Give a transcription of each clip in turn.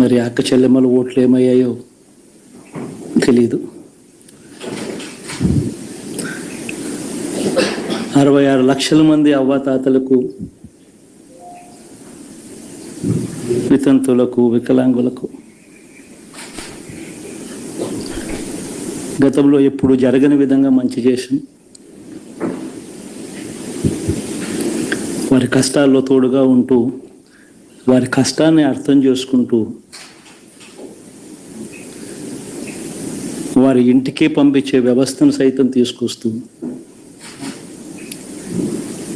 మరి అక్క చెల్లెమ్మల ఓట్లు ఏమయ్యాయో తెలీదు. అరవై ఆరు లక్షల మంది అవ్వాతాతలకు వితంతులకు వికలాంగులకు గతంలో ఎప్పుడు జరగని విధంగా మంచి చేశాం. వారి కష్టాల్లో తోడుగా ఉంటూ వారి కష్టాన్ని అర్థం చేసుకుంటూ వారి ఇంటికే పంపించే వ్యవస్థను సైతం తీసుకొస్తూ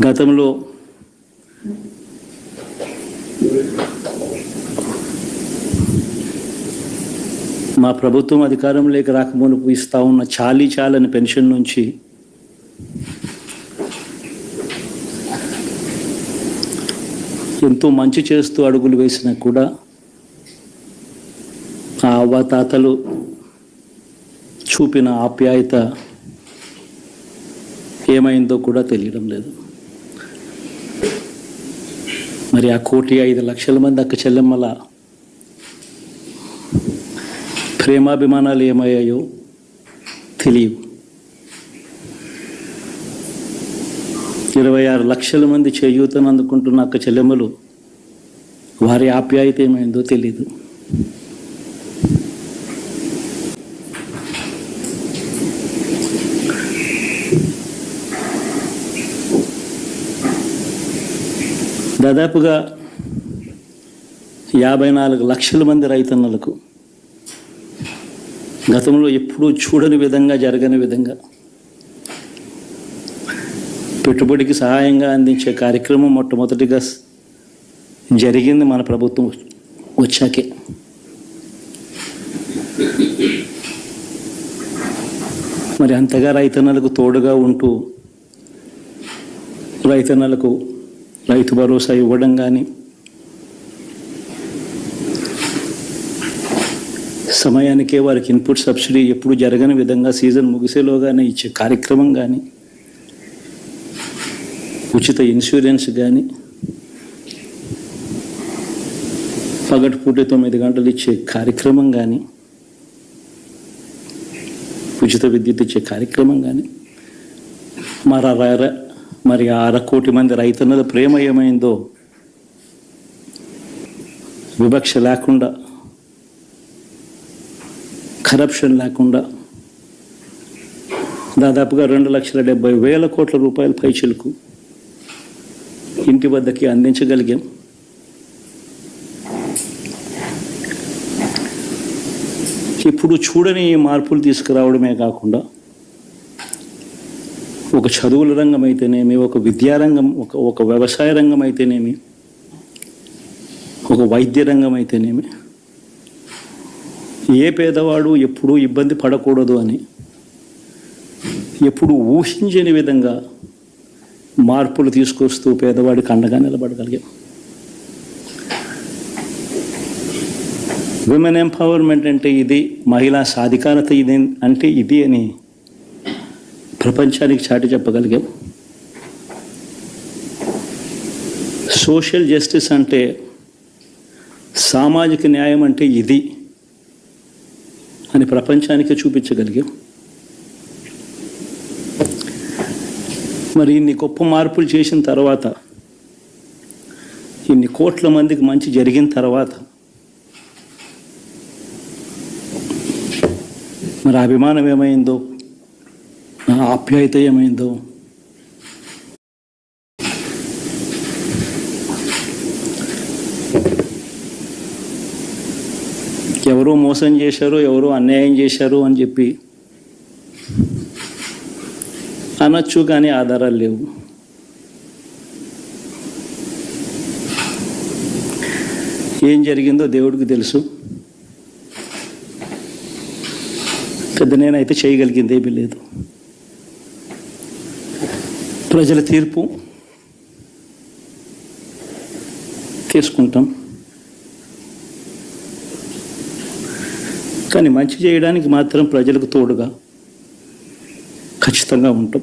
గతంలో మా ప్రభుత్వం అధికారంలోకి రాకమునుపు ఇస్తా ఉన్న చాలీ చాలని పెన్షన్ నుంచి ఎంతో మంచి చేస్తూ అడుగులు వేసినా కూడా ఆ అవ్వాతాతలు చూపిన ఆప్యాయత ఏమైందో కూడా తెలియడం లేదు. మరి ఆ కోటి ఐదు లక్షల మంది అక్క చెల్లెమ్మల ప్రేమాభిమానాలు ఏమయ్యాయో తెలియవు. ఇరవై ఆరు లక్షల మంది చేయూతను అందుకుంటున్న అక్క చెల్లెమ్మలు వారి ఆప్యాయత ఏమైందో తెలీదు. దాదాపుగా యాభై నాలుగు లక్షల మంది రైతన్నలకు గతంలో ఎప్పుడూ చూడని విధంగా జరగని విధంగా పెట్టుబడికి సహాయంగా అందించే కార్యక్రమం మొట్టమొదటిగా జరిగింది మన ప్రభుత్వం వచ్చాకే. మరి అంతగా రైతన్నలకు తోడుగా ఉంటూ రైతన్నలకు రైతు భరోసా ఇవ్వడం కానీ సమయానికే వారికి ఇన్పుట్ సబ్సిడీ ఎప్పుడు జరగని విధంగా సీజన్ ముగిసేలోగానే ఇచ్చే కార్యక్రమం కానీ ఉచిత ఇన్సూరెన్స్ కానీ పగటిపూట తొమ్మిది గంటలు ఇచ్చే కార్యక్రమం కానీ ఉచిత విద్యుత్ ఇచ్చే కార్యక్రమం కానీ మరి మరి అర కోటి మంది రైతన్నల ప్రేమ ఏమైందో వివక్ష లేకుండా కరప్షన్ లేకుండా దాదాపుగా రెండు లక్షల డెబ్బై వేల కోట్ల రూపాయల పైచిలకు ఇంటి వద్దకి అందించగలిగాం. ఇప్పుడు చూడని మార్పులు తీసుకురావడమే కాకుండా ఒక చదువుల రంగం అయితేనేమి ఒక విద్యారంగం ఒక ఒక వ్యవసాయ రంగం అయితేనేమి ఒక వైద్య రంగం అయితేనేమి ఏ పేదవాడు ఎప్పుడూ ఇబ్బంది పడకూడదు అని ఎప్పుడు ఊహించని విధంగా మార్పులు తీసుకొస్తూ పేదవాడికి అండగా నిలబడగలిగాం. విమెన్ ఎంపవర్మెంట్ అంటే ఇది మహిళా సాధికారత ఇది అంటే ఇది అని ప్రపంచానికి చాటి చెప్పగలిగాం. సోషల్ జస్టిస్ అంటే సామాజిక న్యాయం అంటే ఇది అని ప్రపంచానికి చూపించగలిగాం. మరి ఇన్ని గొప్ప మార్పులు చేసిన తర్వాత ఇన్ని కోట్ల మందికి మంచి జరిగిన తర్వాత మరి అభిమానం ఏమైందో ఆ ఆప్యాయత ఏమైందో ఎవరో మోసం చేశారు ఎవరో అన్యాయం చేశారు అని చెప్పి అనొచ్చు కానీ ఆధారాలు లేవు. ఏం జరిగిందో దేవుడికి తెలుసు. పెద్ద నేనైతే చేయగలిగింది ఏమీ లేదు. ప్రజల తీర్పు తీసుకుంటాం. కానీ మంచి చేయడానికి మాత్రం ప్రజలకు తోడుగా ఖచ్చితంగా ఉంటాం